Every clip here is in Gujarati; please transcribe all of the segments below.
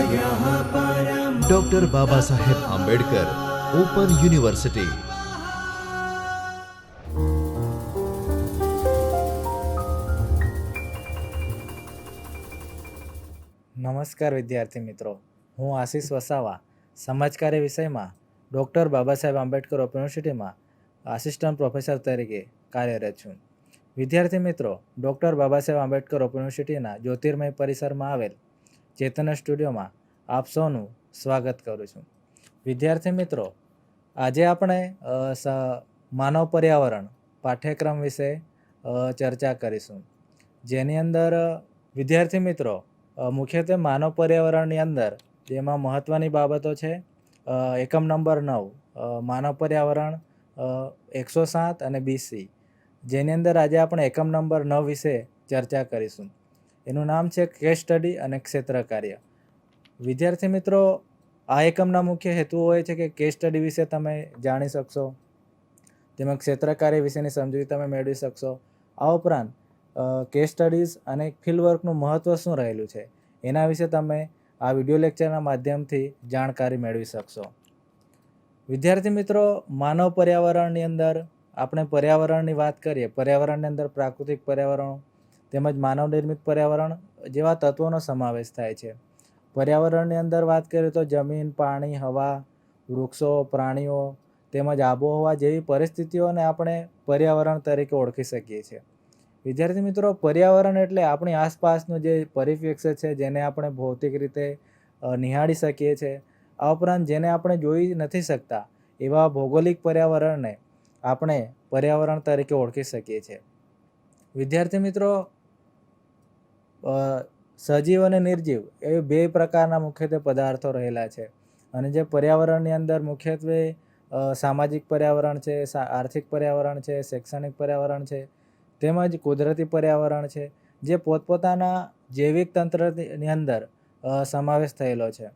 ડોક્ટર બાબા સાહેબ આંબેડકર ઓપન યુનિવર્સિટી નમસ્કાર વિદ્યાર્થી મિત્રો. હું આશીષ વસાવા, સમાજકાર્ય વિષયમાં ડૉક્ટર બાબા સાહેબ આંબેડકર ઓપન યુનિવર્સિટીમાં આસિસ્ટન્ટ પ્રોફેસર તરીકે કાર્યરત છું. વિદ્યાર્થી મિત્રો ડૉક્ટર બાબા સાહેબ આંબેડકર ઓપન યુનિવર્સિટીના જ્યોતિર્મય પરિસરમાં આવેલ ચેતન સ્ટુડિયોમાં આપ સૌનું સ્વાગત કરું છું. વિદ્યાર્થી મિત્રો, આજે આપણે માનવ પર્યાવરણ પાઠ્યક્રમ વિશે ચર્ચા કરીશું. જેની અંદર, વિદ્યાર્થી મિત્રો મુખ્યત્વે માનવ પર્યાવરણની અંદર જેમાં મહત્ત્વની બાબતો છે. એકમ નંબર નવ માનવ પર્યાવરણ એકસો સાત અને બીસી. જેની અંદર આજે આપણે એકમ નંબર નવ વિશે ચર્ચા કરીશું. એનું નામ છે કેસ સ્ટડી અને ક્ષેત્ર કાર્ય. વિદ્યાર્થી મિત્રો, આ એકમના મુખ્ય હેતુઓ હોય છે કે કેસ સ્ટડી વિશે તમે જાણી શકશો તેમજ ક્ષેત્ર કાર્ય વિશેની સમજૂતી તમે મેળવી શકશો. આ ઉપરાંત કેસ સ્ટડીઝ અને ફિલ્ડ વર્કનું મહત્ત્વ શું રહેલું છે, એના વિશે તમે આ વીડિયો લેક્ચરના માધ્યમથી જાણકારી મેળવી શકશો. વિદ્યાર્થી મિત્રો, માનવ પર્યાવરણની અંદર આપણે પર્યાવરણની વાત કરીએ, પર્યાવરણની અંદર પ્રાકૃતિક પર્યાવરણ તેમજ માનવ નિર્મિત પર્યાવરણ જેવા તત્વોનો સમાવેશ થાય છે. પર્યાવરણની અંદર વાત કરીએ તો જમીન, પાણી, હવા, વૃક્ષો, પ્રાણીઓ તેમજ આબોહવા જેવી પરિસ્થિતિઓને આપણે પર્યાવરણ તરીકે ઓળખી શકીએ છીએ. વિદ્યાર્થી મિત્રો, પર્યાવરણ એટલે આપણી આસપાસનું જે પરિપ્રેક્ષ્ય છે જેને આપણે ભૌતિક રીતે નિહાળી શકીએ છીએ. આ ઉપરાંત જેને આપણે જોઈ નથી શકતા એવા ભૌગોલિક પર્યાવરણને આપણે પર્યાવરણ તરીકે ઓળખી શકીએ છીએ. વિદ્યાર્થી મિત્રો સજીવ અને નિર્જીવ એ બે પ્રકારના મુખ્યત્વે પદાર્થો રહેલા છે. અને જે પર્યાવરણની અંદર મુખ્યત્વે સામાજિક પર્યાવરણ છે આર્થિક પર્યાવરણ છે, શૈક્ષણિક પર્યાવરણ છે, તેમજ કુદરતી પર્યાવરણ છે, જે પોતપોતાના જૈવિક તંત્રની અંદર સમાવેશ થયેલો છે.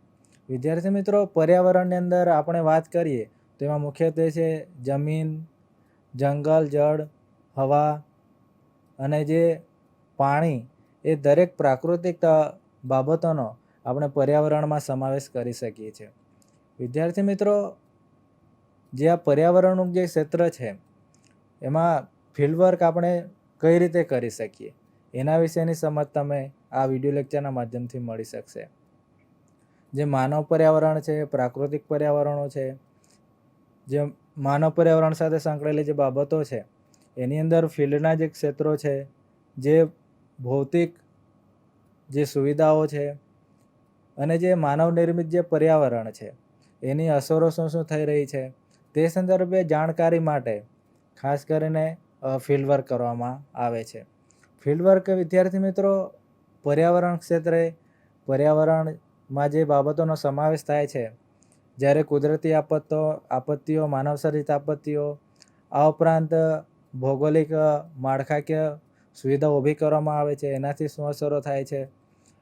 વિદ્યાર્થી મિત્રો, પર્યાવરણની અંદર આપણે વાત કરીએ, તો એમાં મુખ્યત્વે છે જમીન, જંગલ, જળ, હવા અને જે પાણી એ દરેક પ્રાકૃતિક બાબતોનો આપણે પર્યાવરણમાં સમાવેશ કરી શકીએ છીએ. વિદ્યાર્થી મિત્રો, જે આ પર્યાવરણનું જે ક્ષેત્ર છે, એમાં ફિલ્ડ વર્ક આપણે કઈ રીતે કરી શકીએ? એના વિશેની સમજ તમે આ વીડિયો લેક્ચરના માધ્યમથી મળી શકશે. જે માનવ પર્યાવરણ છે, પ્રાકૃતિક પર્યાવરણો છે, જે માનવ પર્યાવરણ સાથે સંકળાયેલી જે બાબતો છે, એની અંદર ફિલ્ડના જે ક્ષેત્રો છે, જે ભૌતિક જે સુવિધાઓ છે અને જે માનવ નિર્મિત જે પર્યાવરણ છે, એની અસરો શું શું થઈ રહી છે, તે સંદર્ભે જાણકારી માટે ખાસ કરીને ફિલ્ડ વર્ક કરવામાં આવે છે. ફિલ્ડ વર્ક વિદ્યાર્થી મિત્રો, પર્યાવરણ ક્ષેત્રે પર્યાવરણમાં જે બાબતોનો સમાવેશ થાય છે, જ્યારે કુદરતી આપત્તો આપત્તિઓ, માનવસર્જિત આપત્તિઓ, આ ઉપરાંત ભૌગોલિક માળખાકીય સુવિધા ઊભી કરવામાં આવે છે, એનાથી શું અસરો થાય છે.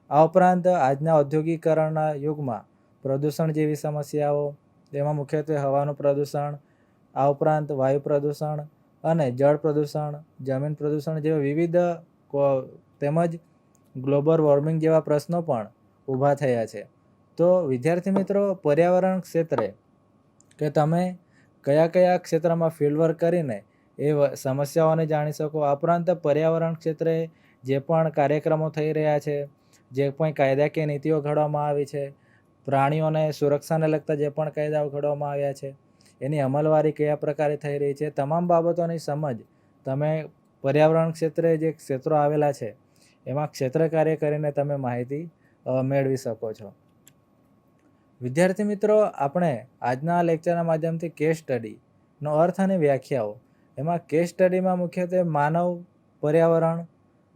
આ ઉપરાંત આજના ઔદ્યોગિકરણના યુગમાં પ્રદૂષણ જેવી સમસ્યાઓ, તેમાં મુખ્યત્વે હવાનું પ્રદૂષણ, આ ઉપરાંત વાયુ પ્રદૂષણ અને જળ પ્રદૂષણ, જમીન પ્રદૂષણ જેવા વિવિધ તેમજ ગ્લોબલ વોર્મિંગ જેવા પ્રશ્નો પણ ઊભા થયા છે. તો વિદ્યાર્થી મિત્રો, પર્યાવરણ ક્ષેત્રે કે તમે કયા કયા ક્ષેત્રમાં ફિલ્ડ વર્ક કરીને એ સમસ્યાઓને જાણી શકો. આ ઉપરાંત પર્યાવરણ ક્ષેત્રે જે પણ કાર્યક્રમો થઈ રહ્યા છે, જે પણ કાયદાકીય નીતિઓ ઘડવામાં આવી છે, પ્રાણીઓને સુરક્ષાને લગતા જે પણ કાયદાઓ ઘડવામાં આવ્યા છે, એની અમલવારી કયા પ્રકારે થઈ રહી છે, તમામ બાબતોની સમજ તમે પર્યાવરણ ક્ષેત્રે જે ક્ષેત્રો આવેલા છે, એમાં ક્ષેત્ર કાર્ય કરીને તમે માહિતી મેળવી શકો છો. વિદ્યાર્થી મિત્રો, આપણે આજના લેક્ચરના માધ્યમથી કેસ સ્ટડીનો અર્થ અને વ્યાખ્યાઓ એમાં કેસ સ્ટડીમાં મુખ્યત્વે માનવ પર્યાવરણ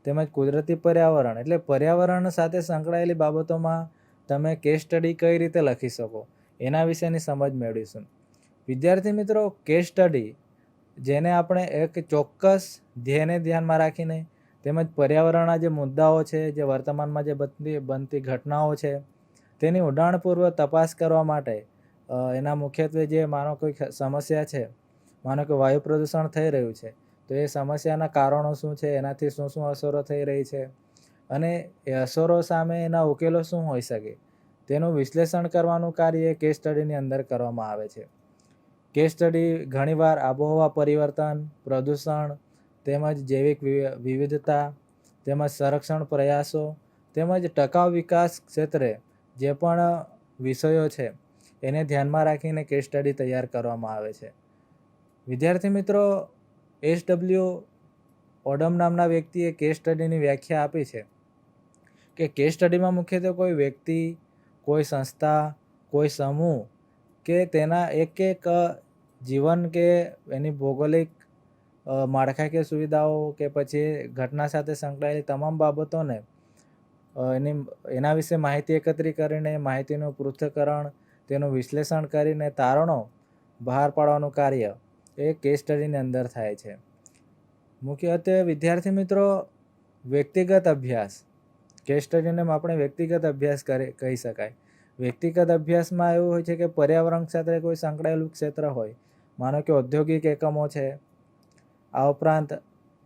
તેમજ કુદરતી પર્યાવરણ એટલે પર્યાવરણ સાથે સંકળાયેલી બાબતોમાં તમે કેસ સ્ટડી કઈ રીતે લખી શકો એના વિશેની સમજ મેળવીશું. વિદ્યાર્થી મિત્રો કેસ સ્ટડી જેને આપણે એક ચોક્કસ ધ્યેયને ધ્યાનમાં રાખીને તેમજ પર્યાવરણના જે મુદ્દાઓ છે, જે વર્તમાનમાં જે બનતી બનતી ઘટનાઓ છે, તેની ઉડાણપૂર્વક તપાસ કરવા માટે એના મુખ્યત્વે જે માનો કોઈ સમસ્યા છે માનો કે વાયુ પ્રદૂષણ થઈ રહ્યું છે, તો એ સમસ્યાના કારણો શું છે, એનાથી શું શું અસરો થઈ રહી છે અને એ અસરો સામે એના ઉકેલો શું હોઈ શકે? તેનું વિશ્લેષણ કરવાનું કાર્ય કેસ સ્ટડીની અંદર કરવામાં આવે છે. કેસ સ્ટડી ઘણીવાર આબોહવા પરિવર્તન, પ્રદૂષણ, તેમજ જૈવિક વિવિધતા, તેમજ સંરક્ષણ પ્રયાસો, તેમજ ટકાઉ વિકાસ ક્ષેત્રે જે પણ વિષયો છે, એને ધ્યાનમાં રાખીને કેસ સ્ટડી તૈયાર કરવામાં આવે છે. વિદ્યાર્થી મિત્રો એસ ડબલ્યુ ઓડમ નામના વ્યક્તિએ કેસ સ્ટડીની વ્યાખ્યા આપી છે કે કેસ સ્ટડીમાં મુખ્યત્વે કોઈ વ્યક્તિ, કોઈ સંસ્થા, કોઈ સમૂહ કે તેના એક એક જીવન કે એની ભૌગોલિક માળખાકીય સુવિધાઓ કે પછી ઘટના સાથે સંકળાયેલી તમામ બાબતોને એની, એના વિશે માહિતી એકત્રિત કરીને, માહિતીનું પૃથ્થકરણ, તેનું વિશ્લેષણ કરીને તારણો બહાર પાડવાનું કાર્ય એ કેસ સ્ટડીની અંદર થાય છે. મુખ્યત્વે વિદ્યાર્થી મિત્રો વ્યક્તિગત અભ્યાસ. કેસ સ્ટડીને આપણે વ્યક્તિગત અભ્યાસ કરી, કહી શકાય. વ્યક્તિગત અભ્યાસમાં એવું હોય છે કે પર્યાવરણ સાથે કોઈ સંકળાયેલું ક્ષેત્ર હોય. માનો કે ઔદ્યોગિક એકમો છે. આ ઉપરાંત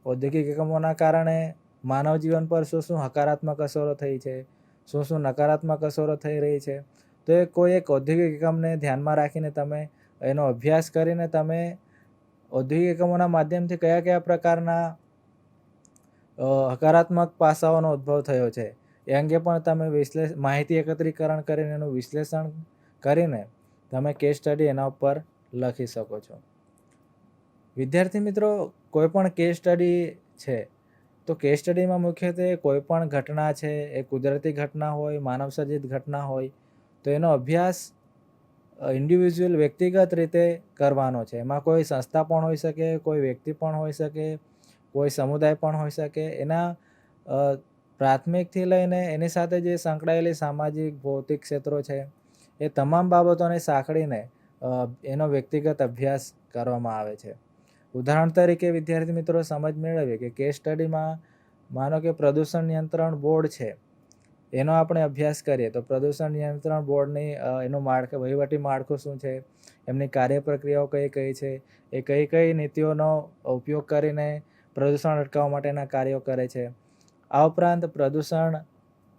ઔદ્યોગિક એકમોના કારણે માનવ જીવન પર શું શું હકારાત્મક અસરો થઈ છે? શું શું નકારાત્મક અસરો થઈ રહી છે? તો એ કોઈ એક ઔદ્યોગિક એકમને ધ્યાનમાં રાખીને તમે એનો અભ્યાસ કરીને તમે ઔદ્યોગિક એકમોના માધ્યમથી કયા કયા પ્રકારના હકારાત્મક પાસાઓનો ઉદ્ભવ થયો છે? એ અંગે પણ તમે વિશ્લેષ, માહિતી એકત્રીકરણ કરીને એનું વિશ્લેષણ કરીને તમે કેસ સ્ટડી એના ઉપર લખી શકો છો. વિદ્યાર્થી મિત્રો કોઈ પણ કેસ સ્ટડી છે, તો કેસ સ્ટડીમાં મુખ્યત્વે કોઈ પણ ઘટના છે, એ કુદરતી ઘટના હોય, માનવસર્જિત ઘટના હોય, તો એનો અભ્યાસ ઇન્ડિવિજ્યુઅલ વ્યક્તિગત રીતે કરવાનો છે. એમાં કોઈ સંસ્થા પણ હોઈ શકે, કોઈ વ્યક્તિ પણ હોઈ શકે, કોઈ સમુદાય પણ હોઈ શકે. એના પ્રાથમિકથી લઈને એની સાથે જે સંકળાયેલી સામાજિક, ભૌતિક ક્ષેત્રો છે, એ તમામ બાબતોને સાંકળીને એનો વ્યક્તિગત અભ્યાસ કરવામાં આવે છે. ઉદાહરણ તરીકે, વિદ્યાર્થી મિત્રો, સમજ મેળવીએ કે કેસ સ્ટડીમાં માનો કે પ્રદૂષણ નિયંત્રણ બોર્ડ છે. એનો આપણે અભ્યાસ કરીએ તો પ્રદૂષણ નિયંત્રણ બોર્ડની એનું માળખું વહીવટી માળખું શું છે, એમની કાર્ય પ્રક્રિયાઓ કઈ કઈ છે, એ કઈ કઈ નીતિઓનો ઉપયોગ કરીને પ્રદૂષણ અટકાવવા માટેના કાર્યો કરે છે. આ ઉપરાંત પ્રદૂષણ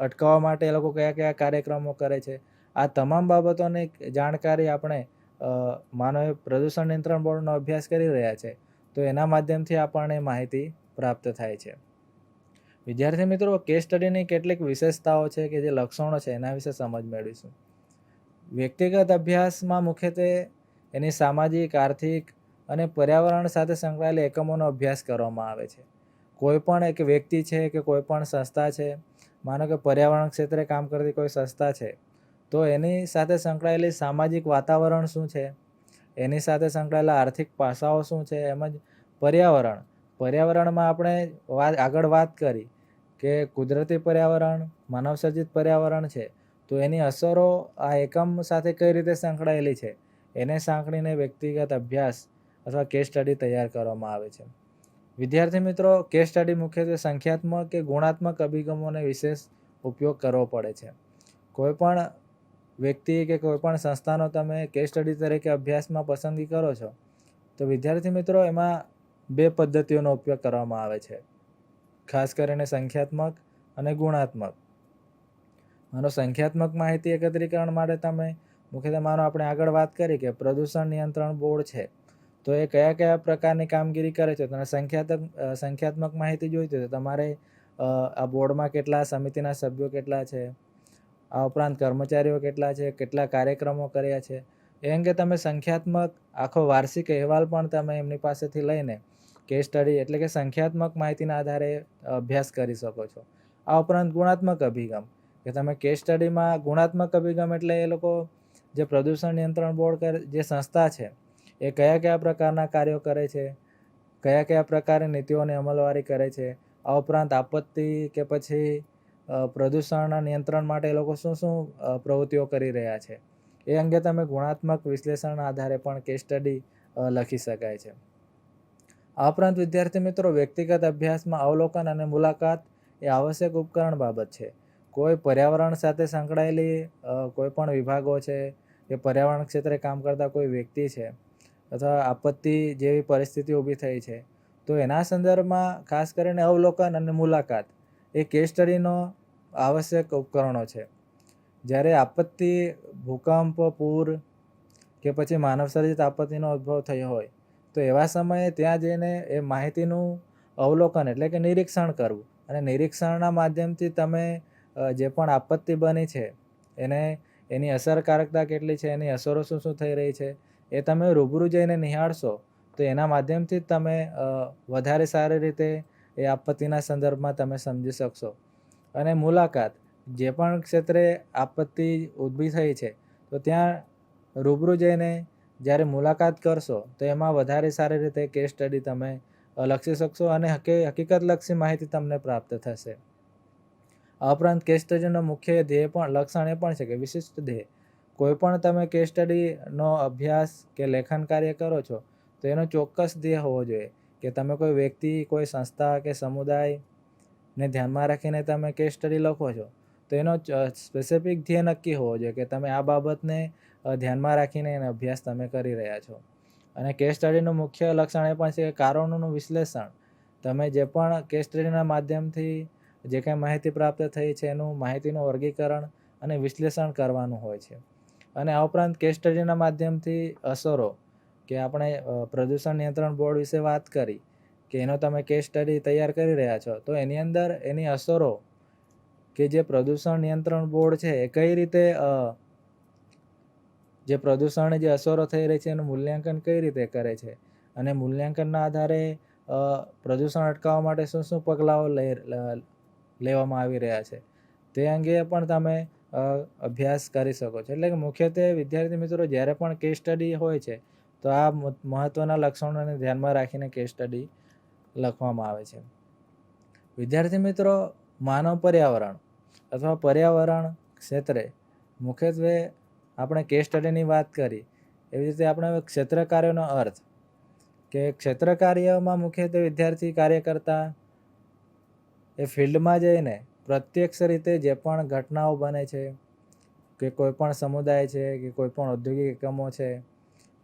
અટકાવવા માટે એ લોકો કયા કયા કાર્યક્રમો કરે છે. આ તમામ બાબતોની જાણકારી આપણે માનો એ પ્રદૂષણ નિયંત્રણ બોર્ડનો અભ્યાસ કરી રહ્યા છે. તો એના માધ્યમથી આપણને માહિતી પ્રાપ્ત થાય છે. વિદ્યાર્થી મિત્રો કેસ સ્ટડીની કેટલીક વિશેષતાઓ છે કે જે લક્ષણો છે એના વિશે સમજ મેળવીશું. વ્યક્તિગત અભ્યાસમાં મુખ્યત્વે એની સામાજિક, આર્થિક અને પર્યાવરણ સાથે સંકળાયેલા એકમોનો અભ્યાસ કરવામાં આવે છે. કોઈ પણ એક વ્યક્તિ છે કે કોઈ પણ સંસ્થા છે, માનો કે પર્યાવરણ ક્ષેત્રે કામ કરતી કોઈ સંસ્થા છે, તો એની સાથે સંકળાયેલી સામાજિક વાતાવરણ શું છે? એની સાથે સંકળાયેલા આર્થિક પાસાઓ શું છે? એમજ પર્યાવરણ. પર્યાવરણમાં આપણે વાત આગળ વાત કરી. કે કુદરતી પર્યાવરણ માનવસર્જિત પર્યાવરણ છે, તો એની અસરો આ એકમ સાથે કઈ રીતે સંકળાયેલી છે? એને સાંકળીને વ્યક્તિગત અભ્યાસ અથવા કેસ સ્ટડી તૈયાર કરવામાં આવે છે. વિદ્યાર્થી મિત્રો કેસ સ્ટડી મુખ્યત્વે સંખ્યાત્મક કે ગુણાત્મક અભિગમોને વિશેષ ઉપયોગ કરવો પડે છે. કોઈપણ વ્યક્તિ કે કોઈપણ સંસ્થાનો તમે કેસ સ્ટડી તરીકે અભ્યાસમાં પસંદગી કરો છો, તો વિદ્યાર્થી મિત્રો, એમાં બે પદ્ધતિઓનો ઉપયોગ કરવામાં આવે છે. ખાસ કરીને સંખ્યાત્મક અને ગુણાત્મક. માનો સંખ્યાત્મક માહિતી એકત્રીકરણ માટે તમે મુખ્યત્વે માનો આપણે આગળ વાત કરી કે પ્રદૂષણ નિયંત્રણ બોર્ડ છે. તો એ કયા કયા પ્રકારની કામગીરી કરે છે? તમે સંખ્યાત્મક સંખ્યાત્મક માહિતી જોઈતી હોય તો તમારે આ બોર્ડમાં કેટલા, સમિતિના સભ્યો કેટલા છે? આ ઉપરાંત કર્મચારીઓ કેટલા છે? કેટલા કાર્યક્રમો કર્યા છે? એ અંગે તમે સંખ્યાત્મક આખો વાર્ષિક અહેવાલ પણ તમે એમની પાસેથી લઈને કેસ સ્ટડી એટલે કે સંખ્યાત્મક માહિતીના આધારે અભ્યાસ કરી શકો છો. આ ઉપરાંત ગુણાત્મક અભિગમ, કે તમે કેસ સ્ટડીમાં ગુણાત્મક અભિગમ એટલે એ લોકો જે પ્રદૂષણ નિયંત્રણ બોર્ડ જે સંસ્થા છે, એ કયા કયા પ્રકારના કાર્યો કરે છે, કયા કયા પ્રકારની નીતિઓની અમલવારી કરે છે, આ ઉપરાંત આપત્તિ કે પછી પ્રદૂષણના નિયંત્રણ માટે એ લોકો શું શું પ્રવૃત્તિઓ કરી રહ્યા છે. એ અંગે તમે ગુણાત્મક વિશ્લેષણના આધારે પણ કેસ સ્ટડી લખી શકાય છે. આ ઉપરાંત વિદ્યાર્થી મિત્રો, વ્યક્તિગત અભ્યાસમાં અવલોકન અને મુલાકાત એ આવશ્યક ઉપકરણ બાબત છે. કોઈ પર્યાવરણ સાથે સંકળાયેલી કોઈ પણ વિભાગો છે કે પર્યાવરણ ક્ષેત્રે કામ કરતા કોઈ વ્યક્તિ છે અથવા આપત્તિ જેવી પરિસ્થિતિ ઊભી થઈ છે, તો એના સંદર્ભમાં ખાસ કરીને અવલોકન અને મુલાકાત એ કેસ સ્ટડીનો આવશ્યક ઉપકરણો છે. જ્યારે આપત્તિ, ભૂકંપ, પૂર કે પછી માનવસર્જિત આપત્તિનો ઉદ્ભવ થયો હોય તો એવા સમયે ત્યાં જઈને એ માહિતીનું અવલોકન એટલે કે નિરીક્ષણ કરવું. અને નિરીક્ષણના માધ્યમથી તમે જે પણ આપત્તિ બની છે, એને, એની અસરકારકતા કેટલી છે, એની અસરો શું શું થઈ રહી છે, એ તમે રૂબરૂ જઈને નિહાળશો, તો એના માધ્યમથી તમે વધારે સારી રીતે એ આપત્તિના સંદર્ભમાં તમે સમજી શકશો. અને મુલાકાત, જે પણ ક્ષેત્રે આપત્તિ ઊભી થઈ છે, તો ત્યાં રૂબરૂ જઈને જ્યારે મુલાકાત કરશો, તો એમાં વધારે સારી રીતે કેસ સ્ટડી તમે લખી શકશો અને હકી, હકીકતલક્ષી માહિતી તમને પ્રાપ્ત થશે. આ ઉપરાંત કેસ સ્ટડીનો મુખ્ય ધ્યેય પણ, લક્ષણ એ પણ છે કે વિશિષ્ટ ધ્યેય. કોઈ પણ તમે કેસ સ્ટડીનો અભ્યાસ કે લેખન કાર્ય કરો છો, તો એનો ચોક્કસ ધ્યેય હોવો જોઈએ કે તમે કોઈ વ્યક્તિ, કોઈ સંસ્થા કે સમુદાયને ધ્યાનમાં રાખીને તમે કેસ સ્ટડી લખો છો, તો એનો સ્પેસિફિક ધ્યેય નક્કી હોવો જોઈએ કે તમે આ બાબતને ધ્યાનમાં રાખીને એનો અભ્યાસ તમે કરી રહ્યા છો. અને કેસ સ્ટડીનું મુખ્ય લક્ષણ એ પણ છે કે કારણોનું વિશ્લેષણ. તમે જે પણ કેસ સ્ટડીના માધ્યમથી જે કાંઈ માહિતી પ્રાપ્ત થઈ છે એનું માહિતીનું વર્ગીકરણ અને વિશ્લેષણ કરવાનું હોય છે. અને આ ઉપરાંત કેસ સ્ટડીના માધ્યમથી અસરો કે આપણે પ્રદૂષણ નિયંત્રણ બોર્ડ વિશે વાત કરી કે એનો તમે કેસ સ્ટડી તૈયાર કરી રહ્યા છો, તો એની અંદર એની અસરો કે જે પ્રદૂષણ નિયંત્રણ બોર્ડ છે એ કઈ રીતે જે પ્રદૂષણ જે અસરો થઈ રહી છે એનું મૂલ્યાંકન કઈ રીતે કરે છે? અને મૂલ્યાંકનના આધારે પ્રદૂષણ અટકાવવા માટે શું શું પગલાઓ લઈ લેવામાં આવી રહ્યા છે? તે અંગે પણ તમે અભ્યાસ કરી શકો છો. એટલે કે મુખ્યત્વે વિદ્યાર્થી મિત્રો જ્યારે પણ કેસ સ્ટડી હોય છે, તો આ મહત્ત્વના લક્ષણોને ધ્યાનમાં રાખીને કેસ સ્ટડી લખવામાં આવે છે. વિદ્યાર્થી મિત્રો, માનવ પર્યાવરણ અથવા પર્યાવરણ ક્ષેત્રે મુખ્યત્વે આપણે કેસ સ્ટડીની વાત કરી, એવી રીતે આપણે ક્ષેત્રકાર્યોનો ક્ષેત્ર કાર્યનો અર્થ કે ક્ષેત્ર કાર્યમાં મુખ્યત્વે વિદ્યાર્થી કાર્ય કરતા એ ફિલ્ડમાં જઈને પ્રત્યક્ષ રીતે જે પણ ઘટનાઓ બને છે, કે કોઈ પણ સમુદાય છે, કે કોઈ પણ ઔદ્યોગિક એકમો છે,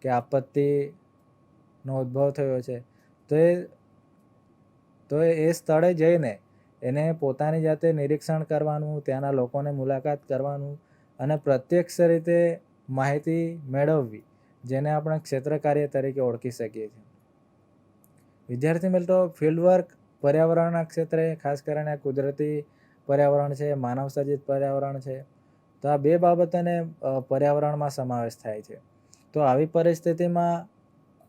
કે આપત્તિનો ઉદ્ભવ થયો છે, તો એ તો એ સ્થળે જઈને એને પોતાની જાતે નિરીક્ષણ કરવાનું, ત્યાંના લોકોને મુલાકાત કરવાનું અને પ્રત્યક્ષ રીતે માહિતી મેળવવી, જેને આપણે ક્ષેત્ર કાર્ય તરીકે ઓળખી શકીએ છીએ. વિદ્યાર્થી મિત્રો ફિલ્ડ વર્ક પર્યાવરણના ક્ષેત્રે ખાસ કરીને કુદરતી પર્યાવરણ છે, માનવ સર્જિત પર્યાવરણ છે, તો આ બે બાબતોને પર્યાવરણમાં સમાવેશ થાય છે. તો આવી પરિસ્થિતિમાં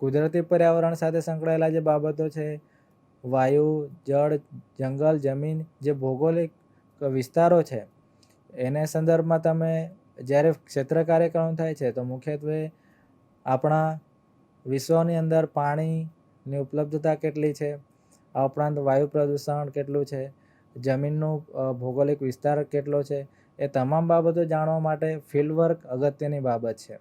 કુદરતી પર્યાવરણ સાથે સંકળાયેલા જે બાબતો છે, વાયુ, જળ, જંગલ, જમીન, જે ભૌગોલિક વિસ્તારો છે એને સંદર્ભમાં તમે જ્યારે ક્ષેત્ર કાર્યક્રમ થાય છે, તો મુખ્યત્વે આપણા વિશ્વની અંદર પાણીની ઉપલબ્ધતા કેટલી છે? આ ઉપરાંત વાયુ પ્રદૂષણ કેટલું છે? જમીનનું ભૌગોલિક વિસ્તાર કેટલો છે? એ તમામ બાબતો જાણવા માટે ફિલ્ડ વર્ક અગત્યની બાબત છે.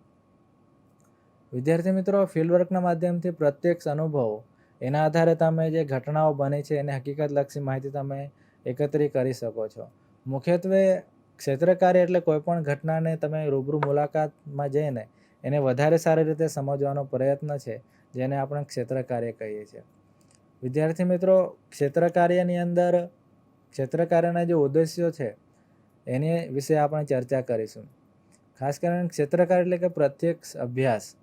વિદ્યાર્થી મિત્રો ફિલ્ડ વર્કના માધ્યમથી પ્રત્યક્ષ અનુભવો. એના આધારે તમે જે ઘટનાઓ બની છે, એને હકીકતલક્ષી માહિતી તમે એકત્રિત કરી શકો છો. મુખ્યત્વે ક્ષેત્ર કાર્ય એટલે કોઈ પણ ઘટનાને તમે રૂબરૂ મુલાકાતમાં જઈને એને વધારે સારી રીતે સમજવાનો પ્રયત્ન છે, જેને આપણે ક્ષેત્ર કાર્ય કહીએ છીએ. વિદ્યાર્થી મિત્રો, ક્ષેત્ર કાર્યની અંદર ક્ષેત્ર કાર્યના જે ઉદ્દેશ્યો છે, એની વિશે આપણે ચર્ચા કરીશું. ખાસ કરીને ક્ષેત્રકાર એટલે કે પ્રત્યક્ષ અભ્યાસ.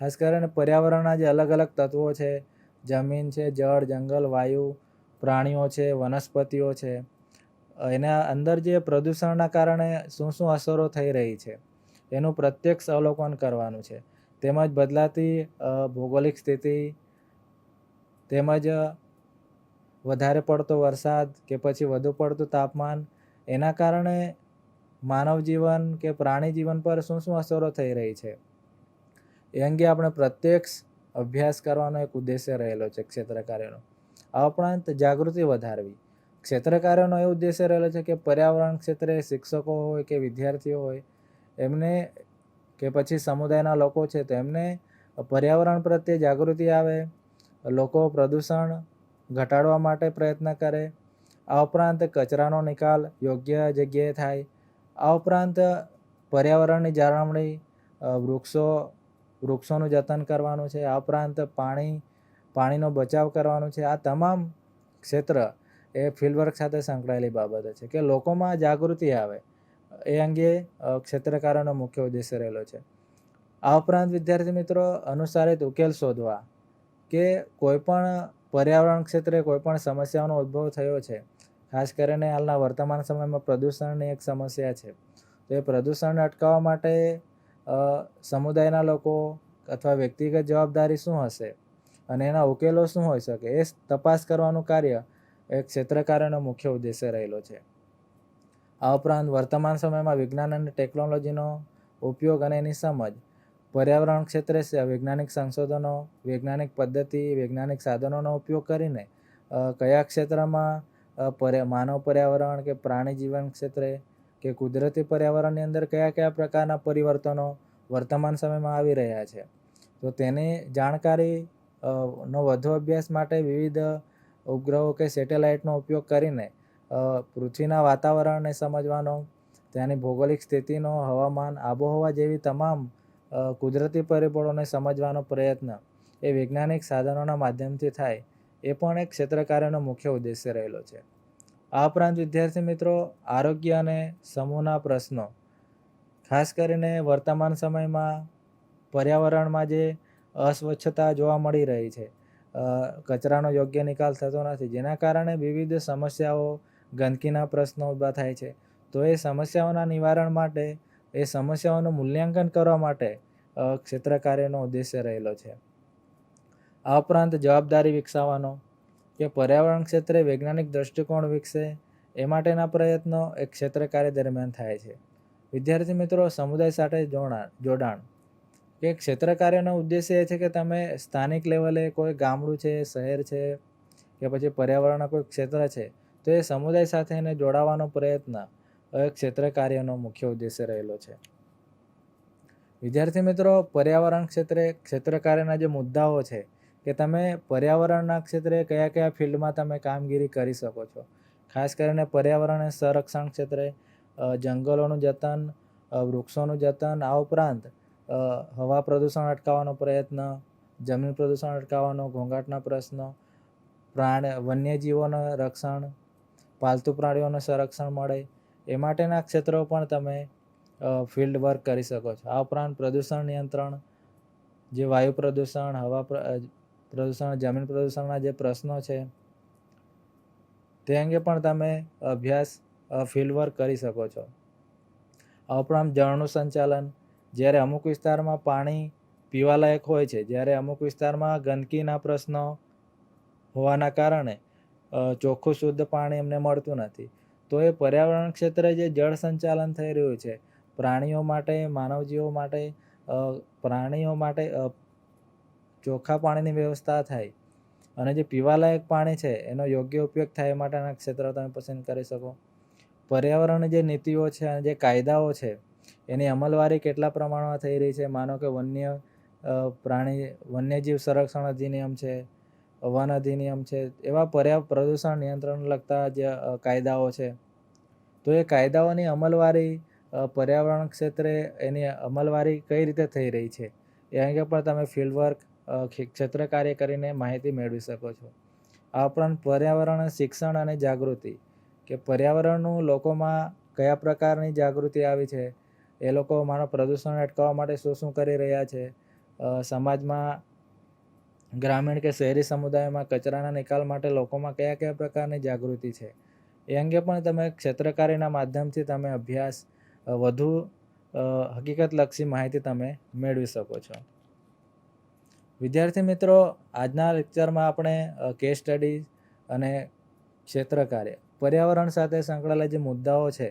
ખાસ કરીને પર્યાવરણના જે અલગ અલગ તત્વો છે, જમીન છે, જળ, જંગલ, વાયુ, પ્રાણીઓ છે, વનસ્પતિઓ છે એના અંદર જે પ્રદૂષણના કારણે શું શું અસરો થઈ રહી છે, એનું પ્રત્યક્ષ અવલોકન કરવાનું છે. તેમજ બદલાતી ભૌગોલિક સ્થિતિ, તેમજ વધારે પડતો વરસાદ કે પછી વધુ પડતું તાપમાન, એના કારણે માનવ જીવન કે પ્રાણી જીવન પર શું શું અસરો થઈ રહી છે. એ અંગે આપણે પ્રત્યક્ષ અભ્યાસ કરવાનો એક ઉદ્દેશ્ય રહેલો છે ક્ષેત્ર કાર્યનો આ ઉપરાંત જાગૃતિ વધારવી. ક્ષેત્ર કાર્યનો એ ઉદ્દેશ્ય રહેલો છે કે પર્યાવરણ ક્ષેત્રે શિક્ષકો હોય કે વિદ્યાર્થીઓ હોય, એમને કે પછી સમુદાયના લોકો છે, તો એમને પર્યાવરણ પ્રત્યે જાગૃતિ આવે, લોકો પ્રદૂષણ ઘટાડવા માટે પ્રયત્ન કરે, આ ઉપરાંત કચરાનો નિકાલ યોગ્ય જગ્યાએ થાય, આ ઉપરાંત પર્યાવરણની જાળવણી વૃક્ષો, વૃક્ષોનું જતન કરવાનું છે, આ ઉપરાંત પાણી, પાણીનો બચાવ કરવાનો છે, આ તમામ ક્ષેત્ર એ ફિલ્ડ વર્ક સાથે સંકળાયેલી બાબતો છે કે લોકોમાં જાગૃતિ આવે. એ અંગે ક્ષેત્રકારોનો મુખ્ય ઉદ્દેશ્ય રહેલો છે. આ ઉપરાંત વિદ્યાર્થી મિત્રો, અનુસારિત ઉકેલ શોધવા કે કોઈપણ પર્યાવરણ ક્ષેત્રે કોઈપણ સમસ્યાઓનો ઉદ્ભવ થયો છે. ખાસ કરીને હાલના વર્તમાન સમયમાં પ્રદૂષણની એક સમસ્યા છે. તો એ પ્રદૂષણને અટકાવવા માટે સમુદાયના લોકો અથવા વ્યક્તિગત જવાબદારી શું હશે? અને એના ઉકેલો શું હોઈ શકે? એ તપાસ કરવાનું કાર્ય એ ક્ષેત્રકારોનો મુખ્ય ઉદ્દેશ્ય રહેલો છે. આ ઉપરાંત વર્તમાન સમયમાં વિજ્ઞાન અને ટેકનોલોજીનો ઉપયોગ અને એની સમજ, પર્યાવરણ ક્ષેત્રે વૈજ્ઞાનિક સંશોધનો, વૈજ્ઞાનિક પદ્ધતિ, વૈજ્ઞાનિક સાધનોનો ઉપયોગ કરીને કયા ક્ષેત્રમાં માનવ પર્યાવરણ કે પ્રાણી જીવન ક્ષેત્રે કે કુદરતી પર્યાવરણની અંદર કયા કયા પ્રકારના પરિવર્તનો વર્તમાન સમયમાં આવી રહ્યા છે. તો તેની જાણકારી નો વધુ અભ્યાસ માટે વિવિધ ઉપગ્રહો કે સેટેલાઇટનો ઉપયોગ કરીને પૃથ્વીના વાતાવરણને સમજવાનો, ત્યાંની ભૌગોલિક સ્થિતિનો, હવામાન, આબોહવા જેવી તમામ કુદરતી પરિબળોને સમજવાનો પ્રયત્ન એ વૈજ્ઞાનિક સાધનોના માધ્યમથી થાય એ પણ એક ક્ષેત્રકાર્યનો મુખ્ય ઉદ્દેશ્ય રહેલો છે. આ ઉપરાંત વિદ્યાર્થી મિત્રો, આરોગ્ય અને સમૂહના પ્રશ્નો, ખાસ કરીને વર્તમાન સમયમાં પર્યાવરણમાં જે અસ્વચ્છતા જોવા મળી રહી છે કચરાનો યોગ્ય નિકાલ થતો નથી. જેના કારણે વિવિધ સમસ્યાઓ ગંદકીના પ્રશ્નો ઊભા થાય છે. તો એ સમસ્યાઓના નિવારણ માટે, એ સમસ્યાઓનું મૂલ્યાંકન કરવા માટે ક્ષેત્ર કાર્યનો ઉદ્દેશ્ય રહેલો છે. આ ઉપરાંત જવાબદારી વિકસાવવાનો કે પર્યાવરણ ક્ષેત્રે વૈજ્ઞાનિક દ્રષ્ટિકોણ વિકસે, એ માટેના પ્રયત્નો એક ક્ષેત્ર કાર્ય દરમિયાન થાય છે. વિદ્યાર્થી મિત્રો, સમુદાય સાથે જોડાણ જોડાણ. કે ક્ષેત્ર કાર્યનો ઉદ્દેશ્ય એ છે કે તમે સ્થાનિક લેવલે કોઈ ગામડું છે, શહેર છે કે પછી પર્યાવરણના કોઈ ક્ષેત્ર છે, તો એ સમુદાય સાથે એને જોડાવાનો પ્રયત્ન ક્ષેત્ર કાર્યનો મુખ્ય ઉદ્દેશ્ય રહેલો છે. વિદ્યાર્થી મિત્રો, પર્યાવરણ ક્ષેત્રે ક્ષેત્ર કાર્યના જે મુદ્દાઓ છે કે તમે પર્યાવરણના ક્ષેત્રે કયા કયા ફિલ્ડમાં તમે કામગીરી કરી શકો છો. ખાસ કરીને પર્યાવરણ સંરક્ષણ ક્ષેત્રે જંગલોનું જતન વૃક્ષોનું જતન, આ ઉપરાંત હવા પ્રદૂષણ અટકાવવાનો પ્રયત્ન, જમીન પ્રદૂષણ અટકાવવાનો, ઘોંઘાટના પ્રશ્નો, પ્રાણ, વન્યજીવોનું રક્ષણ, પાલતુ પ્રાણીઓનું સંરક્ષણ મળે, એ માટેના ક્ષેત્રો પણ તમે ફિલ્ડ વર્ક કરી શકો છો. આ ઉપરાંત પ્રદૂષણ નિયંત્રણ, જે વાયુ પ્રદૂષણ, હવા પ્ર- પ્રદૂષણ, જમીન પ્રદૂષણના જે પ્રશ્નો છે, તે અંગે પણ તમે અભ્યાસ ફિલ્ડ વર્ક કરી શકો છો. આ ઉપરાંત જળનું સંચાલન જ્યારે અમુક વિસ્તારમાં પાણી પીવાલાયક હોય છે, જ્યારે અમુક વિસ્તારમાં ગંદકીના પ્રશ્નો હોવાના કારણે ચોખ્ખું શુદ્ધ પાણી એમને મળતું નથી. તો એ પર્યાવરણ ક્ષેત્રે જે જળ સંચાલન થઈ રહ્યું છે, પ્રાણીઓ માટે, માનવજીવો માટે પ્રાણીઓ માટે ચોખ્ખા પાણીની વ્યવસ્થા થાય અને જે પીવાલાયક પાણી છે, એનો યોગ્ય ઉપયોગ થાય એ માટેના ક્ષેત્રો તમે પસંદ કરી શકો. પર્યાવરણની જે નીતિઓ છે અને જે કાયદાઓ છે એની અમલવારી કેટલા પ્રમાણમાં થઈ રહી છે? માનો કે વન્ય પ્રાણી, વન્યજીવ સંરક્ષણ અધિનિયમ છે, વન અધિનિયમ છે, એવા પર્યા, પ્રદૂષણ નિયંત્રણ લગતા જે કાયદાઓ છે. તો એ કાયદાઓની અમલવારી પર્યાવરણ ક્ષેત્રે એની અમલવારી કઈ રીતે થઈ રહી છે? એ અંગે પણ તમે ફિલ્ડવર્ક ક્ષેત્ર કાર્ય કરીને માહિતી મેળવી શકો છો. આ ઉપરાંત પર્યાવરણ શિક્ષણ અને જાગૃતિ. કે પર્યાવરણનું લોકોમાં કયા પ્રકારની જાગૃતિ આવી છે? એ લોકો માનો પ્રદૂષણ અટકાવવા માટે શું શું કરી રહ્યા છે? સમાજમાં, ગ્રામીણ કે શહેરી સમુદાયમાં કચરાના નિકાલ માટે લોકોમાં કયા કયા પ્રકારની જાગૃતિ છે? એ અંગે પણ તમે ક્ષેત્રકારીના માધ્યમથી તમે અભ્યાસ વધુ હકીકતલક્ષી માહિતી તમે મેળવી શકો છો. વિદ્યાર્થી મિત્રો, આજના લેક્ચરમાં આપણે કેસ સ્ટડી અને ક્ષેત્રકાર્ય, પર્યાવરણ સાથે સંકળાયેલા જે મુદ્દાઓ છે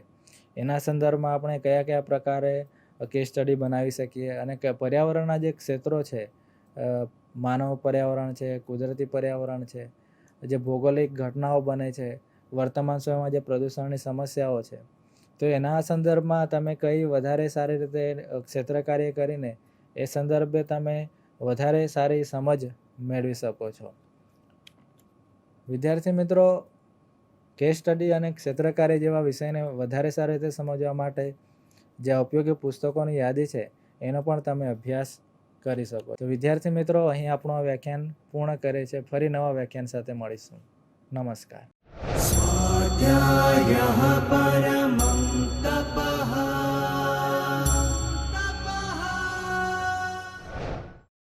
એના સંદર્ભમાં આપણે કયા કયા પ્રકારે કેસ સ્ટડી બનાવી શકીએ અને પર્યાવરણના જે ક્ષેત્રો છે માનવ પર્યાવરણ છે, કુદરતી પર્યાવરણ છે, જે ભૌગોલિક ઘટનાઓ બને છે, વર્તમાન સમયમાં જે પ્રદૂષણની સમસ્યાઓ છે, તો એના સંદર્ભમાં તમે કઈ વધારે સારી રીતે ક્ષેત્ર કાર્ય કરીને એ સંદર્ભે તમે વધારે સારી સમજ મેળવી શકો છો. વિદ્યાર્થી મિત્રો કેસ સ્ટડી અને ક્ષેત્રકારી જેવા વિષયને વધારે સારી રીતે સમજવા માટે જે ઉપયોગી પુસ્તકોની યાદી છે, એનો પણ તમે અભ્યાસ કરી શકો. તો વિદ્યાર્થી મિત્રો, અહીં આપણું આ વ્યાખ્યાન પૂર્ણ કરે છે. ફરી નવા વ્યાખ્યાન સાથે મળીશું. નમસ્કાર. સ્વાધ્યાય